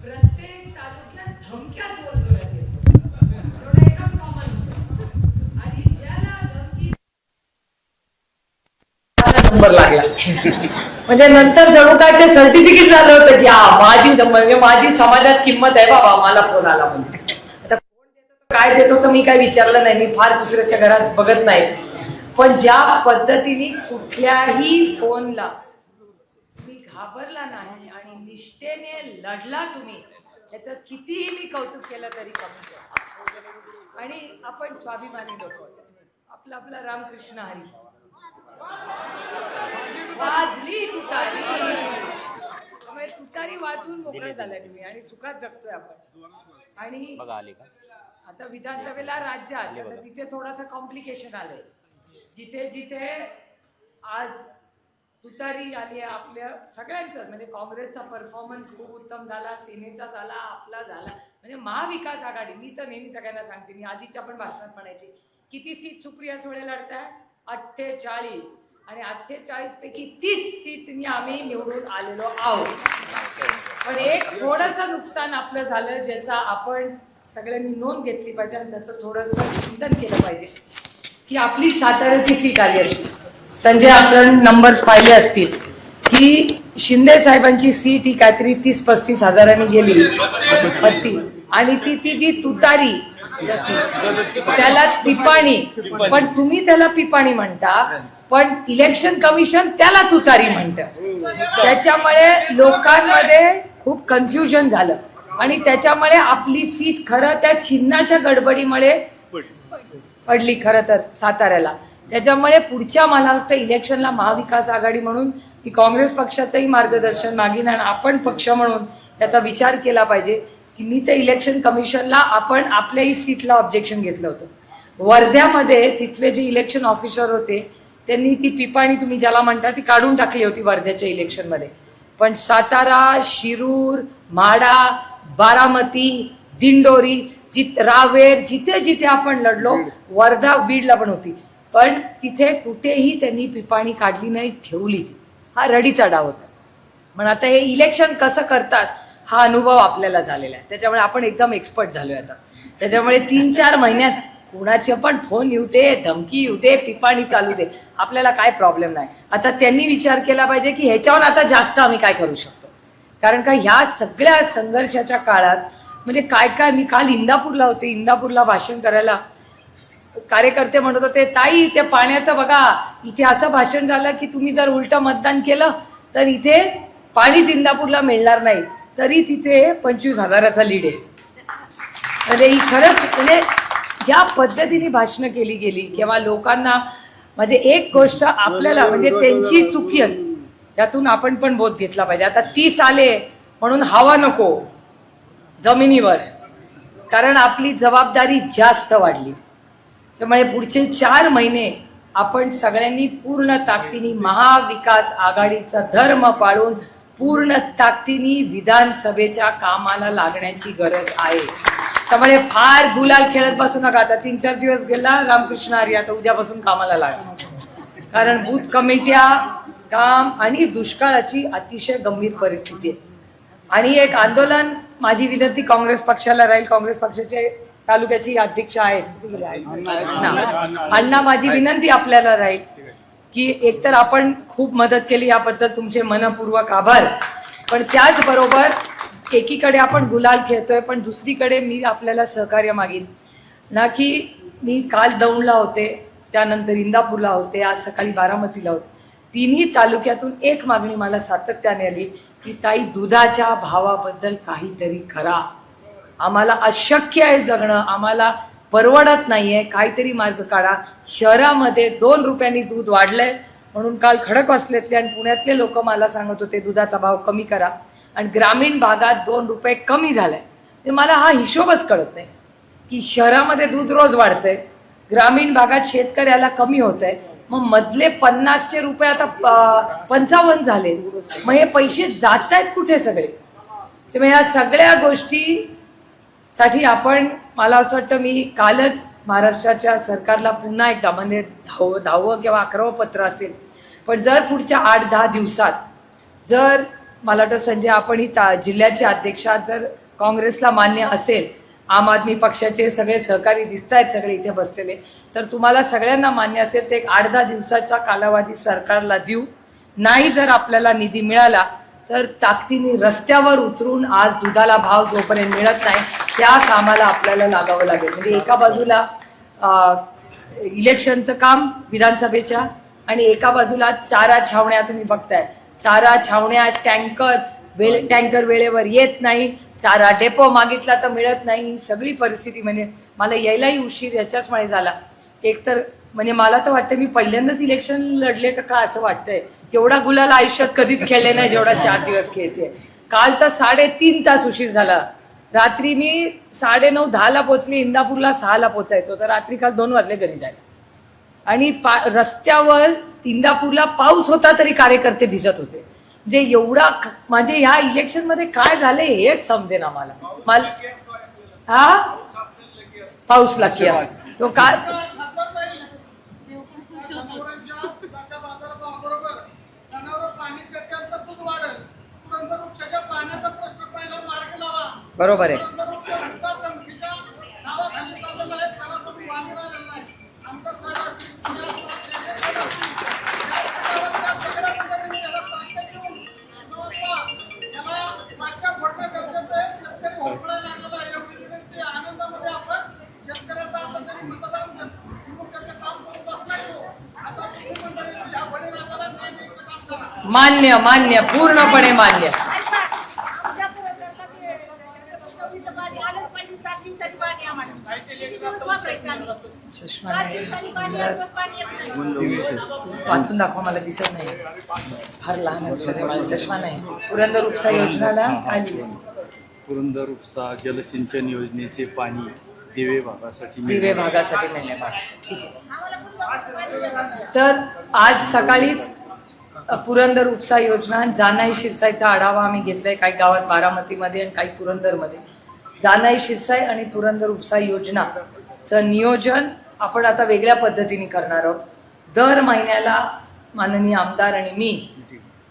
प्रत्येक तालुक्यात धमक्या जोरजोरात एकच आणि ज्याला धमकी नंबर लागला. म्हणजे नंतर जणू काय ते सर्टिफिकेट झालं होतं की हा माझी म्हणजे माझी समाजात किंमत आहे बाबा मला फोन आला म्हणजे आता कोण देतो काय देतो तर मी काय विचारलं नाही. मी फार दुसऱ्याच्या घरात बघत नाही. पण ज्या पद्धतीने कुठल्याही फोनला मी घाबरला नाही निष्ठेने लढला तुम्ही. त्याचं कितीही मी कौतुक केलं तरी कमी. आणि आपण स्वाभिमानी लोक. आपला आपला रामकृष्ण हरी. वाजली तुतारी. त्यामुळे तुतारी वाजवून मोकळा झालाय तुम्ही आणि सुखात जगतोय आपण. आणि आता विधानसभेला राज्यात तिथे थोडंसं कॉम्प्लिकेशन आलंय. जिथे जिथे आज तुतारी आली आहे आपल्या सगळ्यांचं. म्हणजे काँग्रेसचा परफॉर्मन्स खूप उत्तम झाला सेनेचा झाला आपला झाला. म्हणजे महाविकास आघाडी मी तर नेहमी सगळ्यांना सांगते मी आधीच्या पण भाषणात म्हणायची किती सीट सुप्रिया सुळे लढताय? अठ्ठेचाळीस. आणि अठ्ठेचाळीसपैकी तीस सीटनी आम्ही निवडून आलेलो आहोत. पण एक थोडंसं नुकसान आपलं झालं ज्याचा आपण सगळ्यांनी नोंद घेतली पाहिजे आणि त्याचं थोडंसं चिंतन केलं पाहिजे की आपली साताऱ्याची सीट आली असती. संजय आपण नंबर्स पाहिले असतील. की शिंदे साहेबांची सीट ही काहीतरी तीस पस्तीस हजारांनी गेली. पस्तीस. आणि ती ती जी तुतारी त्याला पिपाणी. पण तुम्ही त्याला पिपाणी म्हणता पण इलेक्शन कमिशन त्याला तुतारी म्हणतं. त्याच्यामुळे लोकांमध्ये खूप कन्फ्युजन झालं. आणि त्याच्यामुळे आपली सीट खरं त्या चिन्हाच्या गडबडीमुळे पडली खरं तर साताऱ्याला. त्याच्यामुळे पुढच्या मला वाटतं इलेक्शनला महाविकास आघाडी म्हणून मी काँग्रेस पक्षाचंही मार्गदर्शन मागीन आणि आपण पक्ष म्हणून त्याचा विचार केला पाहिजे की मी ते इलेक्शन कमिशनला आपण आपल्याही सीटला ऑब्जेक्शन घेतलं होतं. वर्ध्यामध्ये तिथले जे इलेक्शन ऑफिसर होते त्यांनी ती पिपाणी तुम्ही ज्याला म्हणता ती काढून टाकली होती वर्ध्याच्या इलेक्शनमध्ये पण सातारा शिरूर माडा बारामती दिंडोरी जित रावेर जिथे जिथे आपण लढलो वर्धा बीडला पण होती. पण तिथे कुठेही त्यांनी पिपाणी काढली नाही ठेवली ती. हा रडीचा डाव होता. पण आता हे इलेक्शन कसं करतात हा अनुभव आपल्याला झालेला आहे. त्याच्यामुळे आपण एकदम एक्सपर्ट झालो आता. त्याच्यामुळे तीन चार महिन्यात कुणाचे पण फोन येऊ दे धमकी येऊ दे पिपाणी चालू दे. आपल्याला काय प्रॉब्लेम नाही. आता त्यांनी विचार केला पाहिजे की ह्याच्यावर आता जास्त आम्ही काय करू शकतो? कारण का ह्या सगळ्या संघर्षाच्या काळात म्हणजे काय काय मी काल इंदापूरला होते. इंदापूरला भाषण करायला कार्यकर्ते म्हणत होते ताई ते पाण्याचं बघा. इथे असं भाषण झालं की तुम्ही जर उलट मतदान केलं तर इथे पाणीच इंदापूरला मिळणार नाही. तरी तिथे पंचवीस हजाराचा लीड आहे. म्हणजे ही खरंच म्हणजे ज्या पद्धतीने भाषणं केली गेली किंवा लोकांना म्हणजे एक गोष्ट आपल्याला म्हणजे त्यांची चुकी आहे त्यातून आपण पण बोध घेतला पाहिजे. आता तीस आले म्हणून हवा नको जमिनीवर. कारण आपली जबाबदारी जास्त वाढली. त्यामुळे पुढचे चार महिने आपण सगळ्यांनी पूर्ण ताकदीने महाविकास आघाडीचा धर्म पाळून पूर्ण ताकदीने विधानसभेच्या कामाला लागण्याची गरज आहे. त्यामुळे फार गुलाल खेळत बसू नका. आता तीन चार दिवस गेला रामकृष्ण आर्य आता उद्यापासून कामाला लागा कारण बूथ कमिट्या काम आणि दुष्काळाची अतिशय गंभीर परिस्थिती आहे. आणि एक आंदोलन माझी विनंती काँग्रेस पक्षाला राहील. काँग्रेस पक्षाचे तालुक्याची अध्यक्ष आहेत. अण्णा माझी विनंती आपल्याला राहील की एकतर आपण खूप मदत केली याबद्दल तुमचे मनपूर्वक आभार. पण त्याचबरोबर एकीकडे आपण गुलाल खेळतोय पण दुसरीकडे मी आपल्याला सहकार्य मागीन. ना की मी काल दौंडला होते त्यानंतर इंदापूरला होते आज सकाळी बारामतीला होते. तिन्ही तालुक्यातून एक मागणी मला सातत्याने आली की ताई दुधाच्या भावाबद्दल काहीतरी करा. आम्हाला अशक्य आहे जगणं आम्हाला परवडत नाही आहे काहीतरी मार्ग काढा. शहरामध्ये दोन रुपयांनी दूध वाढलंय. म्हणून काल खडक वाचलेतले आणि पुण्यातले लोक मला सांगत होते दुधाचा भाव कमी करा. आणि ग्रामीण भागात दोन रुपये कमी झालाय. ते म्हणजे मला हा हिशोबच कळत नाही. की शहरामध्ये दूध रोज वाढतंय. ग्रामीण भागात शेतकऱ्याला कमी होत आहे मग मधले पन्नासचे रुपये आता प- पंचावन्न झाले. मग हे पैसे जात आहेत कुठे सगळे? त्यामुळे ह्या सगळ्या गोष्टी साठी आपण मला असं वाटतं मी कालच महाराष्ट्राच्या सरकारला पुन्हा एकदा म्हणजे धाव दहावं किंवा अकरावं पत्र असेल पण जर पुढच्या आठ दहा दिवसात जर मला वाटतं संजय आपण ही ता- जिल्ह्याचे अध्यक्षात जर काँग्रेसला मान्य असेल आम आदमी पक्षाचे सगळे सहकारी दिसत आहेत सगळे इथे बसलेले तर तुम्हाला सगळ्यांना मान्य असेल ते एक आठ दहा दिवसाचा कालावधी सरकारला देऊ. नाही जर आपल्याला निधी मिळाला तर ताकदीने रस्त्यावर उतरून आज दुधाला भाव जोपर्यंत मिळत नाही त्या कामाला आपल्याला लागावं लागेल. म्हणजे एका बाजूला इलेक्शनचं काम विधानसभेच्या आणि एका बाजूला चारा छावण्या तुम्ही बघताय. चारा छावण्या टँकर वेळ टँकर वेळेवर येत नाही. चारा डेपो मागितला तर मिळत नाही. सगळी परिस्थिती म्हणजे मला यायलाही उशीर याच्याचमुळे झाला. एकतर म्हणजे मला तर वाटतं मी पहिल्यांदाच इलेक्शन लढले का असं वाटतंय. एवढा गुलाल आयुष्यात कधीच खेळले नाही जेवढा चार दिवस खेळते. काल तर साडेतीन तास उशीर झाला. रात्री मी साडे नऊ दहाला पोचले इंदापूरला सहाला पोचायचो तर रात्री काल दोन वाजले घरी जायला. आणि पा रस्त्यावर इंदापूरला पाऊस होता तरी कार्यकर्ते भिजत होते. जे एवढा म्हणजे ह्या इलेक्शनमध्ये काय झाले हेच समजे ना मला मला हा? पाऊस लकी तो काय बरोबर जनावर पाणी पेटेल तर दूध वाढेल पुरंदर वृक्षाच्या पाण्याचा प्रश्न पहिला मार्ग लावा बरोबर आहे. पुरंदर वृक्ष नुसता धमकीच्या नावाखाली चाललेला आहे त्याला तुम्ही वाणी राहिलेला नाही आमदार साहेब असतील, पुण्यात असतील, शेतात असतील, या ठिकाणी त्या सगळ्या ठिकाणी त्याला ताकद देऊन नवतला त्याला मागच्या फोडणं गरजेचं आहे शेतकरी भोपळायला लागलेला आहे एवढी विनंती आहे. आनंदामध्ये आपण शेतकऱ्याचा आता तरी मतदान घेऊन त्याचं काम करून बसलाय तो आता तुम्ही मंडळी या बळीराजाला न्याय द्यायचं काम करा मान्य मान्य पूर्णपणे मान्य आमच्या पुरंदरला ते चवीचं पाणी आलंच पाहिजे सात दिवसांनी पाणी आम्हाला किती दिवस वापरायचं आम्ही? चष्मा सात नाही दिवसांनी पाणी आलं, पण पाणी येत नाही. वाचून दाखवा मला दिसत नाही फार लहान अक्षर आहे मला चष्मा नाही पुरंदर उपसा योजनाला लिहिलंय? पुरंदर उपसा जलसिंचन योजनेचे पाणी दिवे भागासाठी दिवे. भागासाठी मिळणे ठीक आहे. तर आज सकाळीच पुरंदर उपसा योजना जानाई शिरसाईचा आढावा आम्ही घेतलाय काही गावात बारामतीमध्ये आणि काही पुरंदरमध्ये जानाई शिरसाई आणि पुरंदर उपसा योजनाचं नियोजन आपण आता वेगळ्या पद्धतीने करणार आहोत दर महिन्याला माननीय आमदार आणि मी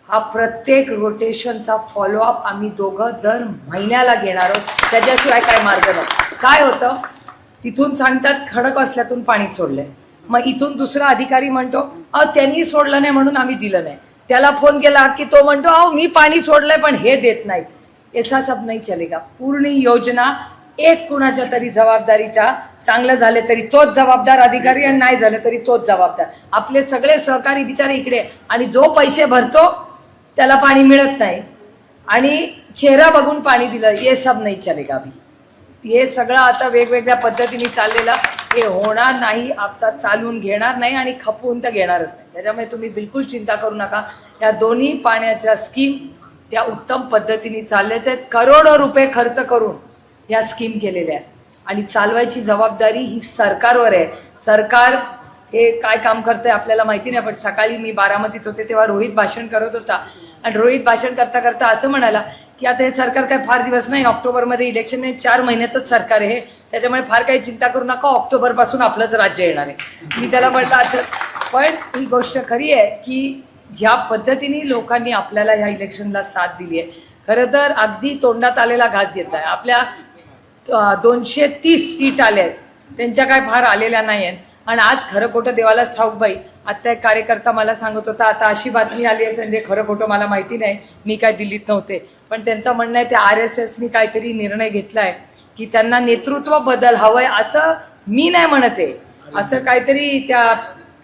हा प्रत्येक रोटेशनचा फॉलोअप आम्ही दोघं दर महिन्याला घेणार आहोत. त्याच्याशिवाय काय मार्ग नाही. काय होतं? तिथून सांगतात खडक असल्यातून पाणी सोडलंय. मग इथून दुसरा अधिकारी म्हणतो अ त्यांनी सोडलं नाही म्हणून आम्ही दिलं नाही. त्याला फोन केला की तो म्हणतो अहो मी पाणी सोडलंय पण हे देत नाहीत. याचा सब नाही चलेगा. पूर्ण योजना एक कुणाच्या तरी जबाबदारीचा चांगलं झाले तरी तोच जबाबदार अधिकारी आणि नाही झालं तरी तोच जबाबदार. आपले सगळे सहकारी बिचारे इकडे आणि जो पैसे भरतो त्याला पाणी मिळत नाही. आणि चेहरा बघून पाणी दिलं हे सब नाही चलेगा अभी हे सगळं आता वेगवेगळ्या पद्धतीने चाललेलं हे होणार नाही आता चालून घेणार नाही आणि खपवून तर घेणारच नाही. त्याच्यामुळे तुम्ही बिलकुल चिंता करू नका. या दोन्ही पाण्याच्या स्कीम त्या उत्तम पद्धतीने चालल्याच आहेत करोडो रुपये खर्च करून या स्कीम केलेल्या आहेत. आणि चालवायची जबाबदारी ही सरकारवर आहे. सरकार हे काय काम करतंय आपल्याला माहिती नाही पण सकाळी मी बारामतीत होते तेव्हा रोहित भाषण करत होता. आणि रोहित भाषण करता करता असं म्हणाला की आता हे सरकार काय फार दिवस नाही ऑक्टोबरमध्ये इलेक्शन नाही चार महिन्याचंच सरकार आहे हे. त्याच्यामुळे फार काही चिंता करू नका ऑक्टोबरपासून आपलंच राज्य येणार आहे. मी त्याला म्हटलं असं पण ही गोष्ट खरी आहे की ज्या पद्धतीने लोकांनी आपल्याला ह्या इलेक्शनला साथ दिली आहे खरं तर अगदी तोंडात आलेला घास आहे आपल्या दोनशे तीस सीट आल्या आहेत. त्यांच्या काय फार आलेल्या नाही आहेत. आणि आज खरं खोटं देवालाच ठाऊक बाई. आता एक कार्यकर्ता मला सांगत होता आता अशी बातमी आली आहे म्हणजे खरं खोटं मला माहिती नाही. मी काय दिल्लीत नव्हते. पण त्यांचं म्हणणं आहे ते आर एस एसनी काहीतरी निर्णय घेतलाय की त्यांना नेतृत्व बदल हवंय असं मी नाही म्हणत. आहे असं काहीतरी त्या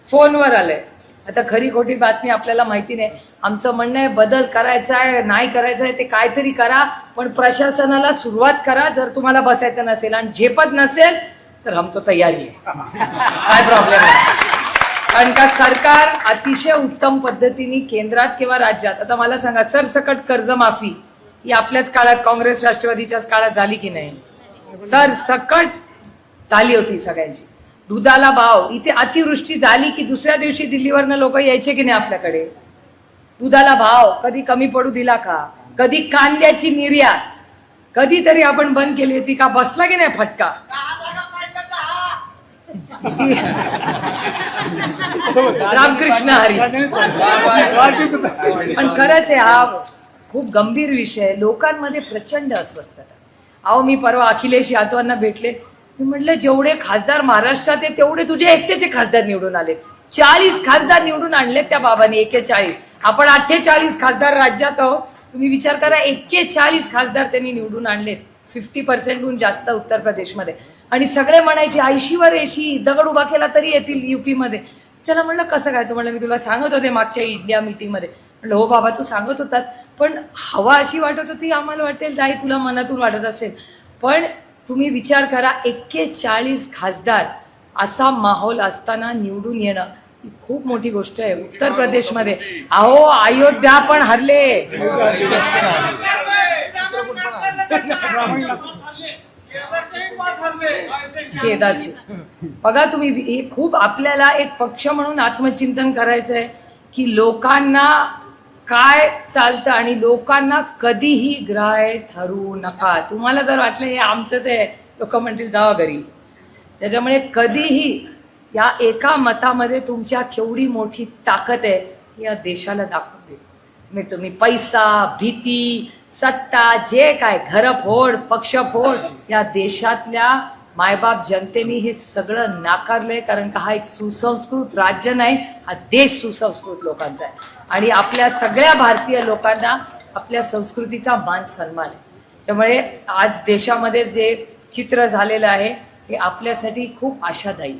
फोनवर आलंय. आता खरी खोटी बातमी आपल्याला माहिती नाही. आमचं म्हणणं आहे बदल करायचा आहे नाही करायचं आहे ते काहीतरी करा पण प्रशासनाला सुरुवात करा. जर तुम्हाला बसायचं नसेल आणि झेपत नसेल तर हम तो तयारी आहे. काय प्रॉब्लेम आहे? कारण का सरकार अतिशय उत्तम पद्धतीने केंद्रात किंवा राज्यात आता मला सांगा सरसकट कर्जमाफी ही आपल्याच काळात काँग्रेस राष्ट्रवादीच्याच काळात झाली की नाही? सरसकट झाली होती सगळ्यांची. दुधाला भाव. इथे अतिवृष्टी झाली की दुसऱ्या दिवशी दिल्लीवरनं लोक यायचे की नाही आपल्याकडे? दुधाला भाव. कधी कमी पडू दिला का? कधी कांद्याची निर्यात. कधीतरी आपण बंद केली होती का? बसला की नाही फटका? रामकृष्ण हरी. पण खरंच आहे हा खूप गंभीर विषय लोकांमध्ये प्रचंड अस्वस्थता. अहो मी परवा अखिलेश यादवांना भेटले. मी म्हटलं जेवढे खासदार महाराष्ट्रात आहे तेवढे तुझे एकटेचे खासदार निवडून आले चाळीस खासदार निवडून आणले त्या बाबांनी एकेचाळीस आपण अठ्ठेचाळीस खासदार राज्यात आहोत. तुम्ही विचार करा एक्केचाळीस खासदार त्यांनी निवडून आणलेत. फिफ्टी पर्सेंटहून जास्त उत्तर प्रदेशमध्ये. आणि सगळे म्हणायचे ऐंशीवर ऐंशी दगड उभा केला तरी येतील युपीमध्ये. त्याला म्हणलं कसं काय? तू म्हणलं मी तुला सांगत होते मागच्या इंडिया मिटिंगमध्ये. म्हणलं हो बाबा तू सांगत होतास. पण हवा अशी वाटत होती आम्हाला वाटेल जाई तुला मनातून वाटत असेल. पण तुम्ही विचार करा एक्केचाळीस खासदार असा माहोल असताना निवडून येणं ही खूप मोठी गोष्ट आहे. उत्तर प्रदेशमध्ये. अहो अयोध्या पण हरले. शेदाची बघा तुम्ही हे खूप आपल्याला एक पक्ष म्हणून आत्मचिंतन करायचं आहे की लोकांना काय चालतं आणि लोकांना कधीही ग्राह्य ठरू नका. तुम्हाला जर वाटलं हे आमचंच आहे लोक म्हणतील जावा घरी. त्याच्यामुळे कधीही या एका मतामध्ये तुमच्या केवढी मोठी ताकद आहे या देशाला दाखवून दे तुम्ही तुम्ही पैसा भीती सत्ता जे काय घरफोड फोड पक्ष फोड या देशातल्या मायबाप जनतेने हे सगळं नाकारलंय कारण का हा एक सुसंस्कृत राज्य नाही हा देश सुसंस्कृत लोकांचा आहे. आणि आपल्या सगळ्या भारतीय लोकांना आपल्या संस्कृतीचा मान सन्मान आहे. त्यामुळे आज देशामध्ये जे चित्र झालेलं आहे हे आपल्यासाठी खूप आशादायी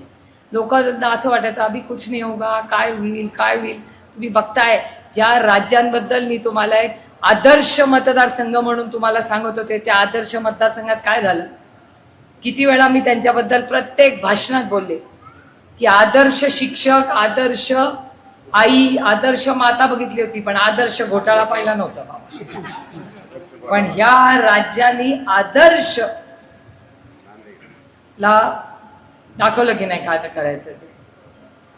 लोकांना असं वाटायचं अभी कुछ नाही होगा काय होईल काय होईल? तुम्ही बघताय ज्या राज्यांबद्दल मी तुम्हाला एक आदर्श मतदारसंघ म्हणून तुम्हाला सांगत होते त्या आदर्श मतदारसंघात काय झालं? किती वेळा मी त्यांच्याबद्दल प्रत्येक भाषणात बोलले की आदर्श शिक्षक आदर्श आई आदर्श माता बघितली होती पण आदर्श घोटाळा पाहिला नव्हता बाबा. पण ह्या राज्यांनी आदर्श ला दाखवलं की नाही काय करायचं ते.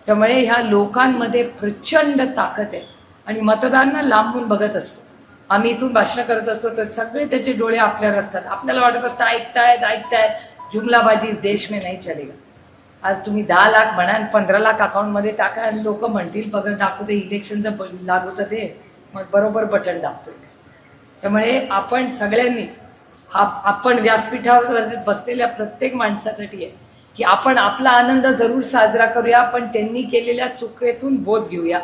त्यामुळे ह्या लोकांमध्ये प्रचंड ताकद आहे. आणि मतदारांना लांबून बघत असतो. आम्ही इथून भाषण करत असतो तर सगळे त्याचे डोळे आपल्यावर असतात. आपल्याला वाटत असतं ऐकतायत ऐकतायत. जुमलाबाजी इस देश में नाही चलेगा। आज तुम्ही दहा लाख म्हणा आणि पंधरा लाख अकाउंटमध्ये टाका आणि लोक म्हणतील बघा दाखवते इलेक्शनचं ब- लागू तर ते मग बरोबर बटन दाबतोय. त्यामुळे आपण सगळ्यांनीच हा आपण व्यासपीठावर बसलेल्या प्रत्येक माणसासाठी आहे की आपण आपला आनंद जरूर साजरा करूया पण त्यांनी केलेल्या चुकेतून बोध घेऊया.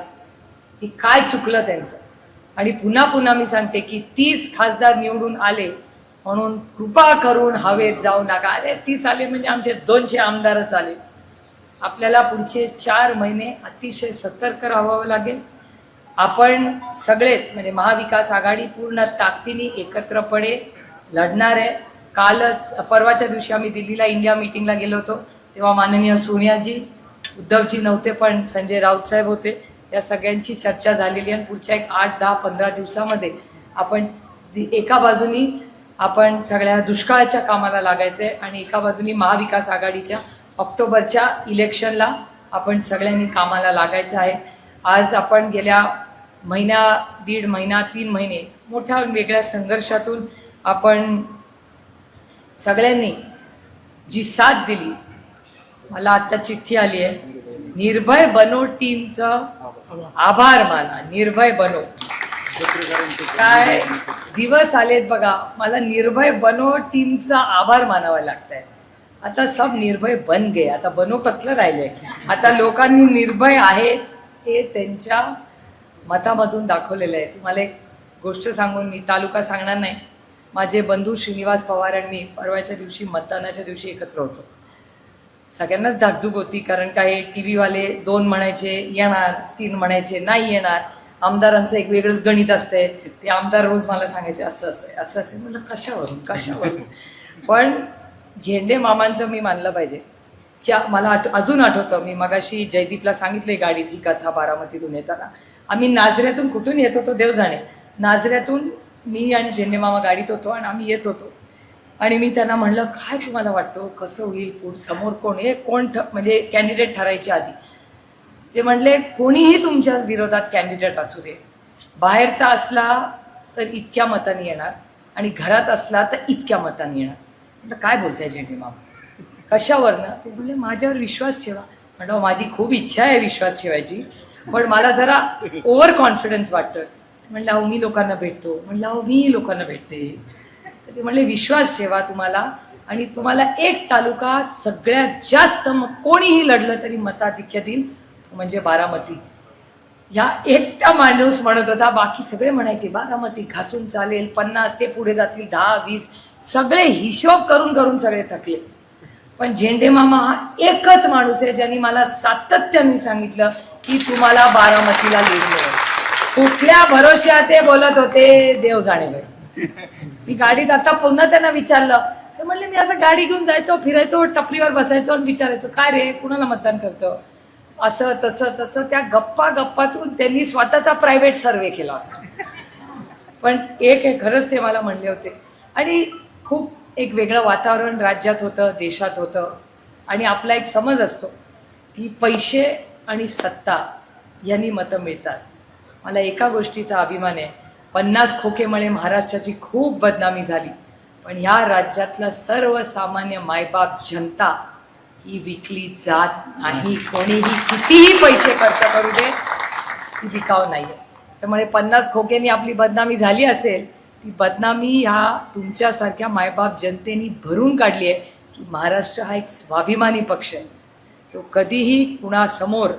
की काय चुकलं त्यांचं? आणि पुन्हा पुन्हा मी सांगते की तीस खासदार निवडून आले म्हणून कृपा करून हवेत जाऊ नका. अरे तीस आले म्हणजे आमचे दोनशे आमदारच आले. आपल्याला पुढचे चार महिने अतिशय सतर्क राहावं लागेल. आपण सगळेच म्हणजे महाविकास आघाडी पूर्ण ताकदीने एकत्रपणे लढणार आहे. कालच परवाच्या दिवशी आम्ही दिल्लीला इंडिया मीटिंगला गेलो होतो. तेव्हा माननीय सोनियाजी उद्धवजी नव्हते पण संजय राऊत साहेब होते. या सगळ्यांची चर्चा झालेली आहे. आणि पुढच्या एक आठ दहा पंधरा दिवसामध्ये आपण एका बाजूनी आपण सगळ्या दुष्काळाच्या कामाला लागायचंय आणि एका बाजूनी महाविकास आघाडीच्या ऑक्टोबरच्या इलेक्शनला आपण सगळ्यांनी कामाला लागायचं आहे. आज आपण गेल्या महिन्या दीड महिना तीन महिने मोठ्या वेगळ्या संघर्षातून आपण सगळ्यांनी जी साथ दिली मला आता चिठ्ठी आली आहे. निर्भय बनो टीमचं आभार माना निर्भय बनो. काय? दिवस आलेत बघा. मला निर्भय बनो टीमचा आभार मानावा लागतंय. आता सब निर्भय बन गे आता बनो कसलं राहिलंय आता लोकांनी निर्भय आहेत हे त्यांच्या मतामधून दाखवलेलं आहे. तुम्हाला एक गोष्ट सांगून मी तालुका सांगणार नाही. माझे बंधू श्रीनिवास पवार आणि मी परवाच्या दिवशी मतदानाच्या दिवशी एकत्र होतो. सगळ्यांनाच धाकधूक होती कारण काही टी व्हीवाले दोन म्हणायचे येणार तीन म्हणायचे नाही येणार. आमदारांचं एक वेगळंच गणित असते. ते आमदार रोज मला सांगायचे असं असं आहे, असं असेल म्हणलं कशावरून कशावरून? पण झेंडे मामांचं मी मानलं पाहिजे. च्या मला आठ अजून आठवतं मी मगाशी जयदीपला सांगितले गाडीतली कथा बारामतीतून येताना. आम्ही नाझऱ्यातून कुठून येत होतो देव जाणे नाझऱ्यातून मी आणि झेंडे मामा गाडीत होतो आणि आम्ही येत होतो. आणि मी त्यांना म्हणलं काय तुम्हाला वाटतो कसं होईल? पुढ समोर कोण हे कोण ठ म्हणजे कॅन्डिडेट ठरायच्या आधी. ते म्हणले कोणीही तुमच्या विरोधात कॅन्डिडेट असू दे. बाहेरचा असला तर इतक्या मतांनी येणार आणि घरात असला तर इतक्या मतांनी येणार. म्हटलं काय बोलताय झेंडे मामा? कशावरनं? ते म्हणले माझ्यावर विश्वास ठेवा. म्हणलं हो, माझी खूप इच्छा आहे विश्वास ठेवायची पण मला जरा ओव्हर कॉन्फिडन्स वाटतं म्हणलं अहो मी लोकांना भेटतो. म्हणलं अहो मी लोकांना भेटते. ते म्हणले विश्वास ठेवा तुम्हाला आणि तुम्हाला एक तालुका सगळ्यात जास्त मग कोणीही लढलं तरी मताधिक्य देईल म्हणजे बारामती. ह्या एकटा माणूस म्हणत होता बाकी सगळे म्हणायचे बारामती घासून चालेल पन्नास ते पुढे जातील दहा वीस सगळे हिशोब करून करून सगळे थकले. पण झेंडे मामा हा एकच माणूस आहे ज्यांनी मला सातत्याने सांगितलं की तुम्हाला बारामतीला लिहिले कुठल्या भरोश्या ते बोलत होते देव जाणे बाई मी गाडीत आता पुन्हा त्यांना विचारलं. तर म्हणले मी असं गाडी घेऊन जायचो फिरायचो टपरीवर बसायचो आणि विचारायचो काय रे कुणाला मतदान करतं? असं तसं तसं त्या गप्पा गप्पातून त्यांनी स्वतःचा प्रायव्हेट सर्वे केला होता. पण एक हे खरंच ते मला म्हणले होते. आणि खूप एक वेगळं वातावरण राज्यात होतं देशात होतं. आणि आपला एक समज असतो की पैसे आणि सत्ता यांनी मतं मिळतात. मला एका गोष्टीचा अभिमान आहे. पन्नास खोकेमुळे महाराष्ट्राची खूप बदनामी झाली. पण ह्या राज्यातला सर्वसामान्य मायबाप जनता ही विकली जात नाही. कोणीही कितीही पैसे खर्च करू दे ती विकाव आहे त्यामुळे पन्नास खोक्यांनी आपली बदनामी झाली असेल ती बदनामी ह्या तुमच्यासारख्या मायबाप जनतेनी भरून काढली आहे की महाराष्ट्र हा एक स्वाभिमानी पक्ष आहे. तो कधीही कुणासमोर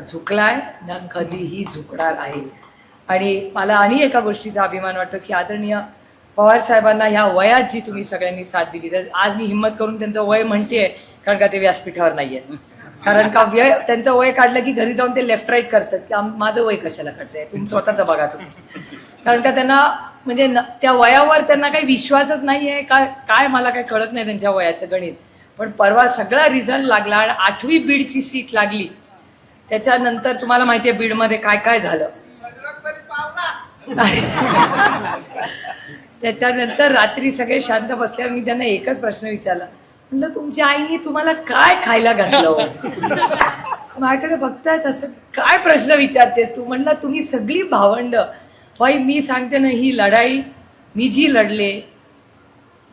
झुकलाय न कधीही झुकणार आहे. आणि मला आणि एका गोष्टीचा अभिमान वाटतो की आदरणीय पवार साहेबांना ह्या वयात जी तुम्ही सगळ्यांनी साथ दिली तर आज मी हिंमत करून त्यांचं वय म्हणतेय कारण का ते व्यासपीठावर नाहीये. कारण का व्यय त्यांचं वय काढलं की घरी जाऊन ते लेफ्ट राईट करतात. की माझं वय कशाला काढतंय? तुम्ही स्वतःचं बघा तुम्ही. कारण का त्यांना म्हणजे त्या वयावर त्यांना काही विश्वासच नाहीये. का काय मला काही कळत नाही त्यांच्या वयाचं गणित. पण परवा सगळा रिझल्ट लागला आणि आठवी बीडची सीट लागली. त्याच्यानंतर तुम्हाला माहितीये बीडमध्ये काय काय झालं. त्याच्यानंतर रात्री सगळे शांत बसल्यावर मी त्यांना एकच प्रश्न विचारला. म्हणलं तुमच्या आईने तुम्हाला काय खायला घातलं? हो?" माझ्याकडे बघतायत असं काय प्रश्न विचारतेस तू? म्हणलं तुम्ही सगळी भावंड. बाई मी सांगते ना ही लढाई मी जी लढले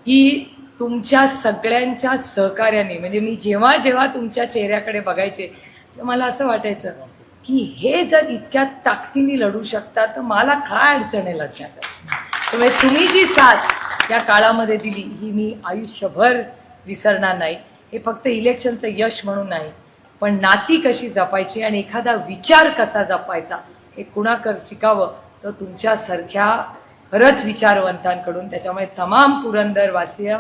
ही तुमच्या सगळ्यांच्या सहकार्याने म्हणजे मी जेव्हा जेव्हा तुमच्या चेहऱ्याकडे बघायचे तेव्हा मला असं वाटायचं की हे जर इतक्या ताकदीने लढू शकता तर मला काय अडचण आहे लढण्यासाठी? त्यामुळे तुम्ही जी साथ या काळामध्ये दिली ही मी आयुष्यभर विसरणार नाही. हे फक्त इलेक्शनचं यश म्हणून नाही. पण नाती कशी जपायची आणि एखादा विचार कसा जपायचा हे कुणाकर शिकावं तर तुमच्यासारख्या खरंच विचारवंतांकडून. त्याच्यामुळे तमाम पुरंदरवासीय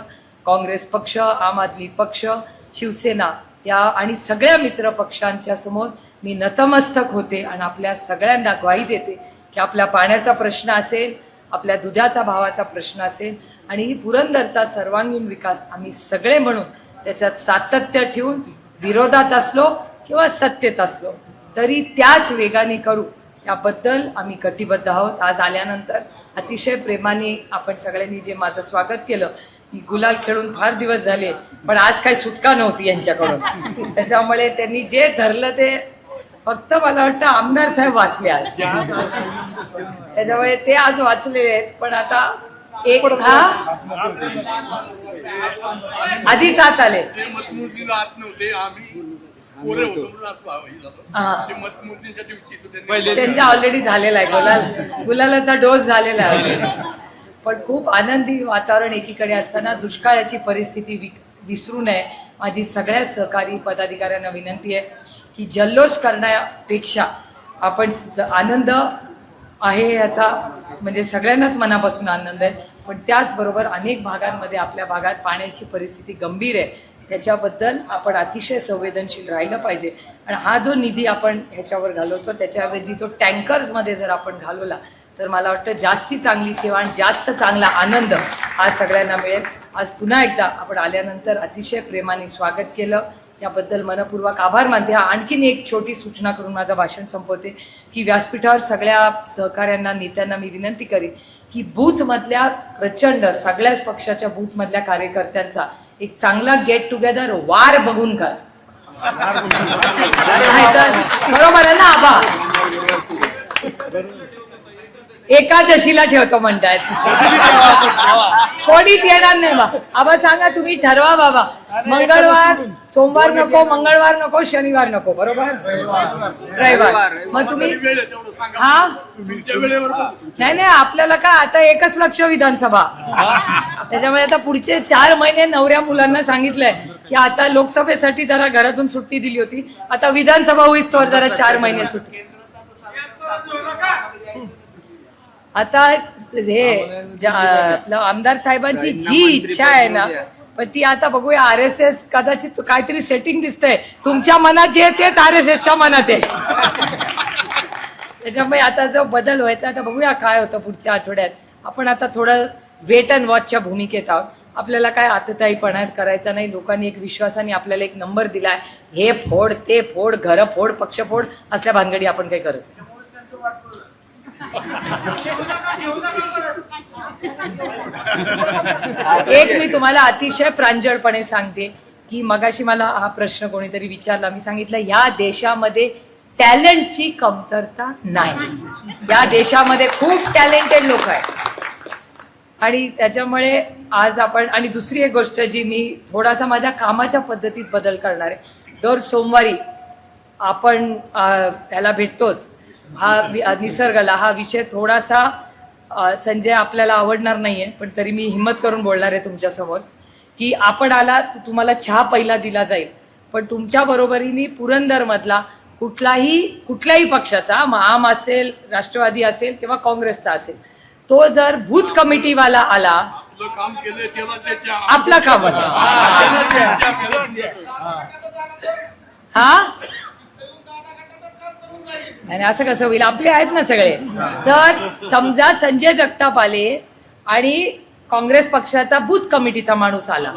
काँग्रेस पक्ष आम आदमी पक्ष शिवसेना या आणि सगळ्या मित्र पक्षांच्या समोर मी नतमस्तक होते आणि आपल्या सगळ्यांना ग्वाही देते की आपल्या पाण्याचा प्रश्न असेल आपल्या दुधाचा भावाचा प्रश्न असेल आणि पुरंदरचा सर्वांगीण विकास आम्ही सगळे म्हणून त्याच्यात सातत्य ठेवून विरोधात असलो किंवा सत्तेत असलो तरी त्याच वेगाने करू याबद्दल आम्ही कटिबद्ध आहोत. आज आल्यानंतर अतिशय प्रेमाने आपण सगळ्यांनी जे माझं स्वागत केलं मी गुलाल खेळून फार दिवस झाले पण आज काही सुटका नव्हती यांच्याकडून. त्याच्यामुळे त्यांनी जे धरलं ते फक्त मला वाटतं आमदार साहेब वाचले आज. त्याच्यामुळे ते आज वाचलेले आहेत पण आता एक हा आधीच आत आले ते मतमोजणीला आत नव्हते आम्ही पोरे होतो म्हणून आज पाहावं झालं हा. ते मतमोजणीच्या दिवशी तो त्यांनी त्यांचा ऑलरेडी झालेला आहे गुलाल गुलालाचा डोस झालेला आहे. पण खूप आनंदी वातावरण एकीकडे असताना दुष्काळाची परिस्थिती वि- विसरू नये माझी सगळ्या सहकारी पदाधिकाऱ्यांना विनंती आहे की जल्लोष करण्यापेक्षा आपण ज- आनंद आहे याचा म्हणजे सगळ्यांनाच मनापासून आनंद आहे. पण त्याचबरोबर अनेक भागांमध्ये आपल्या भागात पाण्याची परिस्थिती गंभीर आहे. त्याच्याबद्दल आपण अतिशय संवेदनशील राहिलं पाहिजे. आणि हा जो निधी आपण ह्याच्यावर घालवतो त्याच्याऐवजी तो टँकर्समध्ये जर आपण घालवला तर मला वाटतं जास्ती चांगली सेवा आणि जास्त चांगला आनंद आज सगळ्यांना मिळेल. आज पुन्हा एकदा आपण आल्यानंतर अतिशय प्रेमाने स्वागत केलं. याबद्दल मनपूर्वक आभार मानते. हा आणखीन एक छोटी सूचना करून माझं भाषण संपवते की व्यासपीठावर सगळ्या सहकाऱ्यांना नेत्यांना मी विनंती करीन की बूथमधल्या प्रचंड सगळ्याच पक्षाच्या बूथमधल्या कार्यकर्त्यांचा एक चांगला गेट टुगेदर वार बघून कर. बरोबर आहे ना आबा एकादशीला ठेवतो म्हणतायत कोणीच येणार नाही बा. आबा सांगा तुम्ही ठरवा बाबा. मंगळवार सोमवार नको मंगळवार नको शनिवार नको बरोबर? रविवार. मग तुम्ही हा. नाही नाही आपल्याला काय आता एकच लक्ष विधानसभा. त्याच्यामुळे आता पुढचे चार महिने नवऱ्या मुलांना सांगितलंय की आता लोकसभेसाठी जरा घरातून सुट्टी दिली होती. आता विधानसभा होईस्तोवर जरा चार महिने सुट्टी. आता हे ज्या- आपलं आमदार साहेबांची जी इच्छा आहे ना पण ती आता बघूया आर एस एस कदाचित काहीतरी सेटिंग दिसतंय. तुमच्या मनात जे आहे तेच आर एस एसच्या मनात आहे. त्याच्यामुळे आता जो बदल व्हायचा आता बघूया काय होतं पुढच्या आठवड्यात. आपण आता थोडं वेट अँड वॉचच्या भूमिकेत आहोत. आपल्याला काय आतताईपणा करायचा नाही. लोकांनी एक विश्वासाने आपल्याला एक नंबर दिलाय. हे फोड ते फोड घर फोड पक्ष फोड असल्या भानगडी आपण काही करत नाही. एक मी तुम्हाला अतिशय प्रांजळपणे सांगते की मगाशी मला हा प्रश्न कोणीतरी विचारला. मी सांगितलं या देशामध्ये टॅलेंटची कमतरता नाही. या देशामध्ये खूप टॅलेंटेड लोक आहेत. आणि त्याच्यामुळे आज आपण आणि दुसरी एक गोष्ट जी मी थोडासा माझ्या कामाच्या पद्धतीत बदल करणार आहे. दर सोमवारी आपण त्याला भेटतोच. हा निसर्गाला हा विषय थोडासा संजय आपल्याला आवडणार नाहीये पण तरी मी हिंमत करून बोलणार आहे तुमच्यासमोर की आपण आला तुम्हाला चहा पहिला दिला जाईल पण तुमच्या बरोबरीने पुरंदर मधला कुठलाही कुठल्याही पक्षाचा आम असेल राष्ट्रवादी असेल किंवा काँग्रेसचा असेल तो जर बूथ कमिटीवाला आला आपलं काम. हा आणि असं कसं होईल? आपले आहेत ना सगळे. तर समजा संजय जगताप आले आणि काँग्रेस पक्षाचा बूथ कमिटीचा माणूस आला.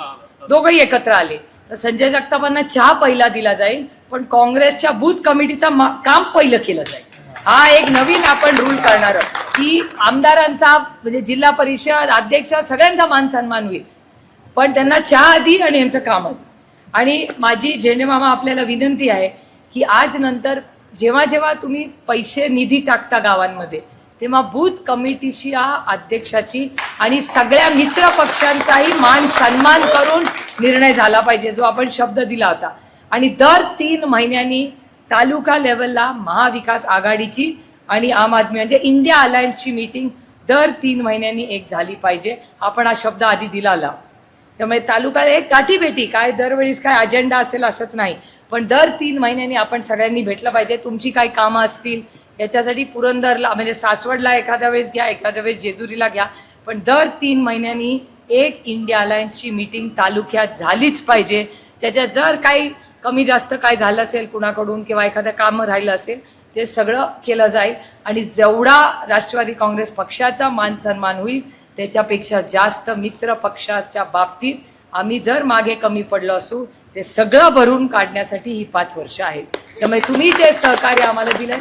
दोघही एकत्र आले. तर संजय जगतापांना चहा पहिला दिला जाईल पण काँग्रेसच्या बूथ कमिटीचा काम पहिलं केलं जाईल. हा एक नवीन आपण रूल करणार आहोत. की आमदारांचा म्हणजे जिल्हा परिषद अध्यक्ष सगळ्यांचा मान सन्मान होईल. पण त्यांना चहा आधी आणि यांचं काम आधी. आणि माझी झेंडे मामा आपल्याला विनंती आहे की आज नंतर जेव्हा जेव्हा तुम्ही पैसे निधी टाकता गावांमध्ये तेव्हा बूथ कमिटीशी या अध्यक्षाची आणि सगळ्या मित्र पक्षांचाही मान सन्मान करून निर्णय झाला पाहिजे जो आपण शब्द दिला होता. आणि दर तीन महिन्यांनी तालुका लेवलला महाविकास आघाडीची आणि आम आदमी म्हणजे इंडिया अलायन्सची मीटिंग दर तीन महिन्यांनी एक झाली पाहिजे आपण हा शब्द आधी दिला त्यामुळे तालुका एक गाठीभेटी काय दरवेळीस काय अजेंडा असेल असंच नाही. पण दर तीन महिन्यांनी आपण सगळ्यांनी भेटलं पाहिजे. तुमची काय कामं असतील याच्यासाठी पुरंदरला म्हणजे सासवडला एखाद्या वेळेस घ्या एखाद्या वेळेस जेजुरीला घ्या. पण दर तीन महिन्यांनी एक इंडिया अलायन्सची मीटिंग तालुक्यात झालीच पाहिजे. त्याच्यात जर काही कमी जास्त काय झालं असेल कुणाकडून किंवा एखादं काम राहिलं असेल ते सगळं केलं जाईल. आणि जेवढा राष्ट्रवादी काँग्रेस पक्षाचा मान सन्मान होईल त्याच्यापेक्षा जास्त मित्र पक्षाच्या बाबतीत आम्ही जर मागे कमी पडलो असू ते सगळं भरून काढण्यासाठी ही पाच वर्ष आहेत. त्यामुळे तुम्ही जे सहकार्य आम्हाला दिलंय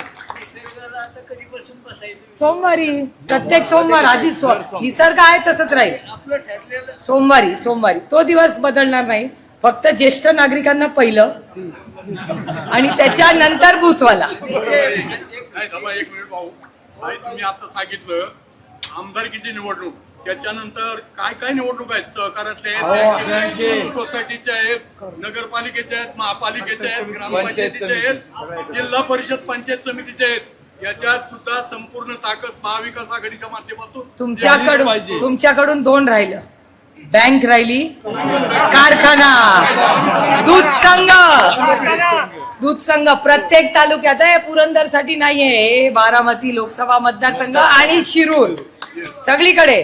सोमवारी प्रत्येक सोमवार आधीच निसर्ग आहे तसंच राहील. सोमवारी सोमवारी. तो दिवस बदलणार नाही. फक्त ज्येष्ठ नागरिकांना पहिलं आणि त्याच्यानंतर भूतवाला. एक मिनिट तुम्ही आता सांगितलं आमदारकीची निवडणूक. त्याच्यानंतर काय काय निवडणूक आहेत? सहकार्यातल्या आहेत सोसायटीच्या आहेत नगरपालिकेच्या आहेत महापालिकेच्या आहेत ग्रामपंचायतीच्या आहेत जिल्हा परिषद पंचायत समितीच्या आहेत. याच्यात सुद्धा संपूर्ण ताकद महाविकास आघाडीच्या माध्यमातून तुमच्याकडून तुमच्याकडून दोन राहिलं. बँक राहिली कारखाना दूध संघ. दूध संघ प्रत्येक तालुक्यात आहे पुरंदरसाठी नाहीये. हे बारामती लोकसभा मतदारसंघ आणि शिरूर. सगळीकडे.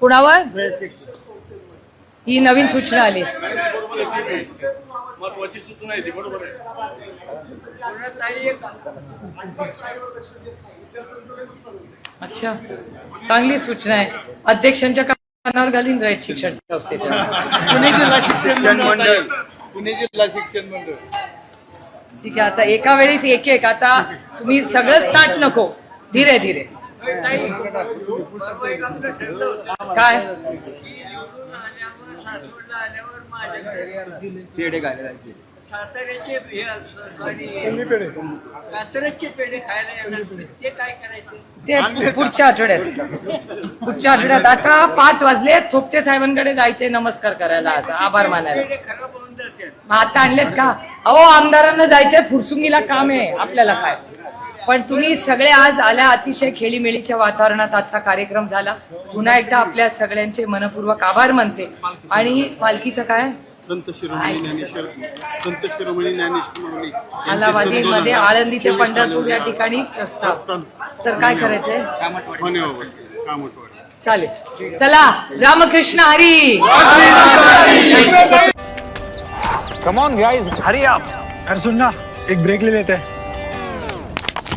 कुणावर? ही नवीन सूचना आली. महत्वाची सूचना आहे ती बरोबर आहे. अच्छा. चांगली सूचना आहे. अध्यक्षांच्या कानावर घालीन रयत शिक्षण संस्थेच्या. पुणे जिल्हा शिक्षण मंडळ. पुणे जिल्हा शिक्षण मंडळ. ठीक आहे आता एका वेळेस एक एक. आता तुम्ही सगळंच ताट नको. धीरे धीरे. काय? सासवडला आल्यावर माझ्याकडे पेढे घालायचे. साताऱ्याचे हे, सॉरी कात्रजचे पेढे खायला येणार. ते काय करायचं? ते पुढच्या आठवड्यात. पुढच्या आठवड्यात आता पाच वाजले. थोपटे साहेबांकडे जायचे नमस्कार करायला. आज आभार मानायला. आता आणलेत का? अहो आमदारांना जायचंय. फुरसुंगीला काम आहे. आपल्याला काय? पण तुम्ही सगळे आज आल्या अतिशय खेळीमेळीच्या वातावरणात आजचा कार्यक्रम झाला. पुन्हा एकदा आपल्या सगळ्यांचे मनपूर्वक आभार मानते. आणि पालखीचं काय? संत शिरोमणी ज्ञानेश्वर संत शिरोमणी ज्ञानेश्वर माऊली यांचे अलाहाबादी मध्ये आळंदी ते पंढरपूर या ठिकाणी प्रस्ताव तर काय करायचंय? चालेल. चला Ramkrishna Hari! Come on guys Hari आप. अरे सुन ना एक ब्रेक ले लेते हैं.